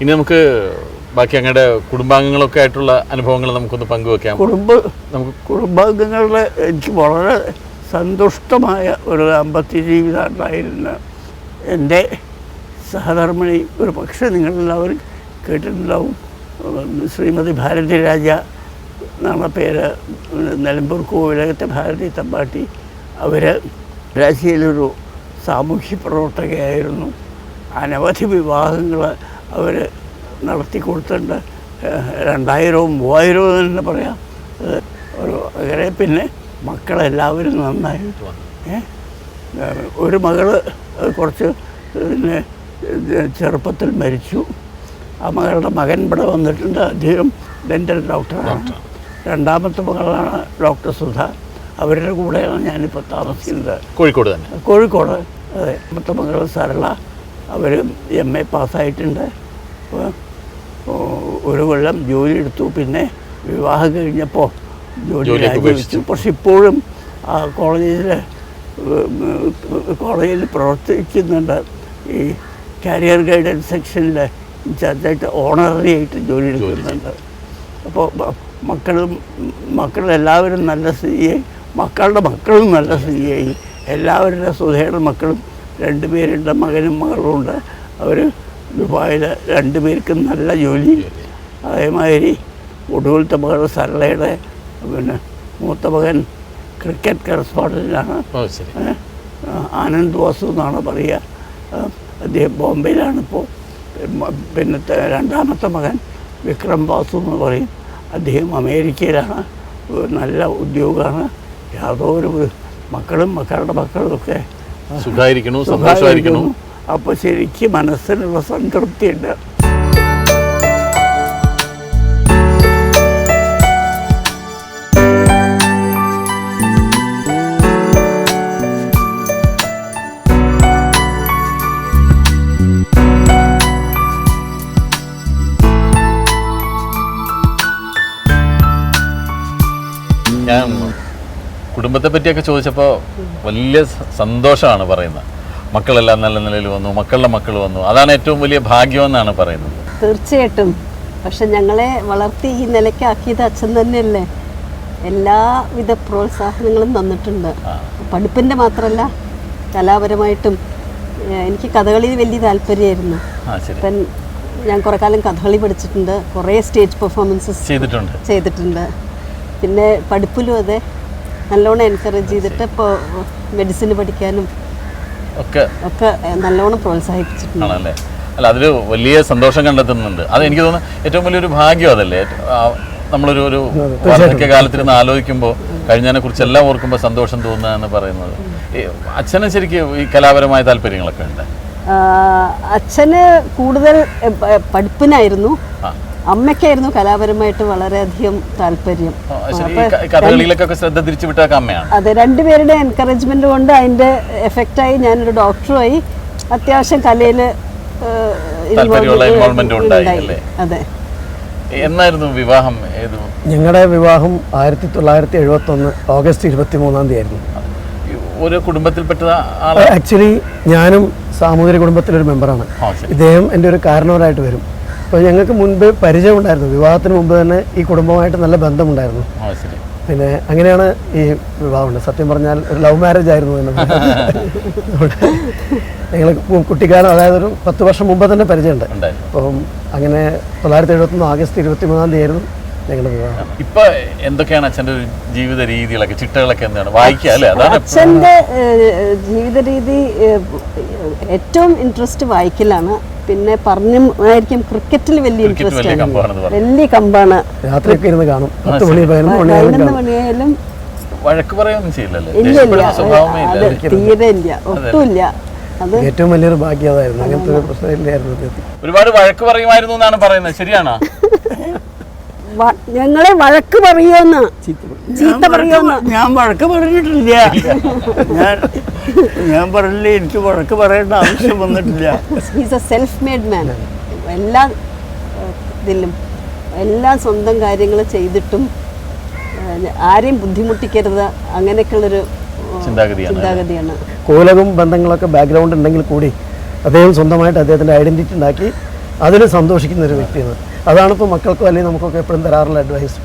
ഇനി നമുക്ക് ബാക്കി അങ്ങയുടെ കുടുംബാംഗങ്ങളൊക്കെ ആയിട്ടുള്ള അനുഭവങ്ങൾ നമുക്കൊന്ന് പങ്കുവെക്കാം. കുടുംബ നമുക്ക് കുടുംബാംഗങ്ങളുടെ എനിക്ക് വളരെ സന്തുഷ്ടമായ ഒരു ദാമ്പത്യ ജീവിതമായിരുന്നു എന്റെ സഹധർമ്മിണി ഒരു പക്ഷേ നിങ്ങളെല്ലാവരും കേട്ടിട്ടുണ്ടാവും. ശ്രീമതി ഭാരതി രാജ എന്നാണ് പേര്. നിലമ്പൂർ കോവിലകത്തെ ഭാരതി തമ്പാട്ടി. അവർ രാജ്യയിലൊരു സാമൂഹ്യ പ്രവർത്തകയായിരുന്നു. അനവധി വിവാഹങ്ങൾ അവർ നടത്തി കൊടുത്തിട്ടുണ്ട്. രണ്ടായിരവും മൂവായിരവും തന്നെ പറയാം. ഒരു അങ്ങനെ പിന്നെ മക്കളെല്ലാവരും നന്നായി. ഒരു മകൾ കുറച്ച് പിന്നെ ചെറുപ്പത്തിൽ മരിച്ചു. ആ മകളുടെ മകൻ ഇവിടെ വന്നിട്ടുണ്ട്. അദ്ദേഹം ഡെന്റൽ ഡോക്ടറാണ്. രണ്ടാമത്തെ മകളാണ് ഡോക്ടർ സുധ. അവരുടെ കൂടെയാണ് ഞാനിപ്പോൾ താമസിക്കുന്നത്. കോഴിക്കോട് തന്നെ. കോഴിക്കോട്. അതെ രണ്ടാമത്തെ മകൾ സരള. അവർ എം എ പാസ്സായിട്ടുണ്ട്. ഒരു കൊല്ലം ജോലി എടുത്തു. പിന്നെ വിവാഹം കഴിഞ്ഞപ്പോൾ ജോലി രാജിവെച്ചു. പക്ഷെ ഇപ്പോഴും ആ കോളേജിൽ കോളേജിൽ പ്രവർത്തിക്കുന്നുണ്ട്. ഈ കരിയർ ഗൈഡൻസ് സെക്ഷനിൽ ഇൻചാർജായിട്ട് ഓണററി ആയിട്ട് ജോലി എടുക്കുന്നുണ്ട്. അപ്പോൾ മക്കളും മക്കളെല്ലാവരും നല്ല സ്ഥിതിയായി മക്കളുടെ മക്കളും നല്ല സ്ഥിതിയായി എല്ലാവരുടെ സുധയുടെ മക്കളും രണ്ടുപേരുടെ മകനും മകളും ഉണ്ട്. അവർ ദുബായിൽ രണ്ടുപേർക്കും നല്ല ജോലി. അതേമാതിരി ഒടുവിലത്തെ മകൾ സരളയുടെ പിന്നെ മൂത്ത മകൻ ക്രിക്കറ്റ് കറസ്പോണ്ടന്റാണ് ആനന്ദ് വാസു എന്നാണ് പറയുക. അദ്ദേഹം ബോംബെയിലാണിപ്പോൾ പിന്നെ രണ്ടാമത്തെ മകൻ വിക്രം വാസു എന്ന് പറയും. അദ്ദേഹം അമേരിക്കയിലാണ്. നല്ല ഉദ്യോഗമാണ്. യാതൊരു മക്കളും മക്കളുടെ മക്കളും ഒക്കെ സുഖമായിരിക്കണു സന്തോഷമായിരിക്കണു അപ്പോൾ ശരിക്കും മനസ്സിനുള്ള സംതൃപ്തിയുണ്ട്. ഞാൻ കുടുംബത്തെ പറ്റിയൊക്കെ ചോദിച്ചപ്പോൾ വലിയ സന്തോഷമാണ് പറയുന്നത്. മക്കളെല്ലാം നല്ല നിലയിൽ വന്നു മക്കളുടെ മക്കൾ വന്നു. അതാണ് ഏറ്റവും വലിയ ഭാഗ്യമെന്നാണ് പറയുന്നത്. തീർച്ചയായിട്ടും. പക്ഷെ ഞങ്ങളെ വളർത്തി ഈ നിലയ്ക്കാക്കിയത് അച്ഛൻ തന്നെയല്ലേ? എല്ലാവിധ പ്രോത്സാഹനങ്ങളും തന്നിട്ടുണ്ട്. പഠിപ്പിന്റെ മാത്രമല്ല കലാപരമായിട്ടും. എനിക്ക് കഥകളിയിൽ വലിയ താല്പര്യമായിരുന്നു. ഞാൻ കുറേ കാലം കഥകളി പഠിച്ചിട്ടുണ്ട്. കുറേ സ്റ്റേജ് പെർഫോമൻസസ് ചെയ്തിട്ടുണ്ട്. ചെയ്തിട്ടുണ്ട്. പിന്നെ പഠിപ്പിലും അതെ. നല്ലോണം എൻകറേജ് ചെയ്തിട്ട് ഇപ്പോൾ മെഡിസിൻ പഠിക്കാനും ഒക്കെ ഒക്കെ നല്ലോണം പ്രോത്സാഹിപ്പിച്ചിട്ടുണ്ടാണല്ലേ അല്ല അതിൽ വലിയ സന്തോഷം കണ്ടെത്തുന്നുണ്ട്. അത് എനിക്ക് തോന്നുന്നു ഏറ്റവും വലിയൊരു ഭാഗ്യം അതല്ലേ? നമ്മളൊരു ഒരു വാർദ്ധക്യ കാലത്തിരുന്ന് ആലോചിക്കുമ്പോൾ കഴിഞ്ഞതിനെ കുറിച്ച് എല്ലാം ഓർക്കുമ്പോൾ സന്തോഷം തോന്നുക എന്ന് പറയുന്നത് അച്ഛന് ശരിക്കും ഈ കലാപരമായ താല്പര്യങ്ങളൊക്കെ ഉണ്ട്. അച്ഛന് കൂടുതൽ പഠിപ്പിനായിരുന്നു. അമ്മയ്ക്കായിരുന്നു കലാപരമായിട്ട് വളരെയധികം താല്പര്യം. ശ്രദ്ധ അമ്മയാണ്? അതെ രണ്ടുപേരുടെ എൻകറേജ്മെന്റ് കൊണ്ട് അതിന്റെ എഫക്റ്റായി ഞാനൊരു ഡോക്ടറുമായി അത്യാവശ്യം കലയിൽ? അതെ. എന്നായിരുന്നു വിവാഹം? ഞങ്ങളുടെ വിവാഹം ആയിരത്തി തൊള്ളായിരത്തി എഴുപത്തി ഒന്ന് ഓഗസ്റ്റ് ഇരുപത്തി മൂന്നാം തീയതി ആയിരുന്നു ഒരു കുടുംബത്തിൽപ്പെട്ട ആക്ച്വലി ഞാനും സാമൂതിരി കുടുംബത്തിലൊരു മെമ്പറാണ് ഇദ്ദേഹം എന്റെ ഒരു കാരണവരായിട്ട് വരും. അപ്പോൾ ഞങ്ങൾക്ക് മുൻപ് പരിചയമുണ്ടായിരുന്നു വിവാഹത്തിന് മുമ്പ് തന്നെ ഈ കുടുംബമായിട്ട് നല്ല ബന്ധമുണ്ടായിരുന്നു. പിന്നെ അങ്ങനെയാണ് ഈ വിവാഹം സത്യം പറഞ്ഞാൽ ഒരു ലവ് മാരേജ് ആയിരുന്നു എന്ന് ഞങ്ങൾ കുട്ടിക്കാലം അതായത് ഒരു പത്ത് വർഷം മുമ്പ് തന്നെ പരിചയമുണ്ട്. അപ്പം അങ്ങനെ തൊള്ളായിരത്തി എഴുപത്തൊന്ന് ആഗസ്റ്റ് ഇരുപത്തി മൂന്നാം തീയതി ആയിരുന്നു ഞങ്ങളുടെ വിവാഹം. ഇപ്പൊ എന്തൊക്കെയാണ് അച്ഛന്റെ ഒരു ജീവിത രീതികളൊക്കെ ചിട്ടകളൊക്കെ എന്താണ്? എപ്പോഴും ജീവിത രീതി ഏറ്റവും ഇൻട്രസ്റ്റ് വായിക്കലാണ്. പിന്നെ പറഞ്ഞു ആയിരിക്കും ക്രിക്കറ്റിൽ വലിയ ഇൻട്രസ്റ്റ് വലിയ ആണ് വലിയ കമ്പാണ് രാത്രിയൊക്കെ ഇരുന്ന് കാണും. പത്ത് മണി പതിനൊന്ന് മണിയായാലും വഴക്ക് പറയൊന്നും ചെയ്യില്ലല്ലേ? ഇല്ല തീരെ ഇല്ല. ഒട്ടുമില്ല. ഏറ്റവും വലിയൊരു ഭാഗ്യം അതായിരുന്നു. അങ്ങനത്തെ ഒരു പ്രശ്നമില്ലായിരുന്നു ഒരുപാട് വഴക്ക് പറയുമായിരുന്നു എന്നാണ് പറയുന്നത്. ശരിയാണോ? ഞങ്ങളെ വഴക്ക് പറയുമെന്ന് ചീത്ത പറയുമെന്ന് ഞാൻ വഴക്ക് പറഞ്ഞിട്ടില്ല. ഞാൻ ഞാൻ പറഞ്ഞില്ല എനിക്ക് വഴക്ക് പറയേണ്ട ആവശ്യം വന്നിട്ടില്ല. Is a self made man എല്ലാ ഇതിലും എല്ലാ സ്വന്തം കാര്യങ്ങൾ ചെയ്തിട്ടും ആരെയും ബുദ്ധിമുട്ടിക്കരുത്. അങ്ങനെയൊക്കെയുള്ളൊരു ചിന്താഗതിയാണ്. ചിന്താഗതിയാണ്. കോലകും ബന്ധങ്ങളൊക്കെ ബാക്ക്ഗ്രൗണ്ട് ഉണ്ടെങ്കിൽ കൂടി അദ്ദേഹം സ്വന്തമായിട്ട് അദ്ദേഹത്തിന്റെ ഐഡന്റിറ്റി ഉണ്ടാക്കി അതിൽ സന്തോഷിക്കുന്ന ഒരു വ്യക്തിയാണ്. അതാണ് ഇപ്പോൾ മക്കൾക്കും അല്ലെങ്കിൽ നമുക്കൊക്കെ എപ്പോഴും തരാറുള്ള അഡ്വൈസ്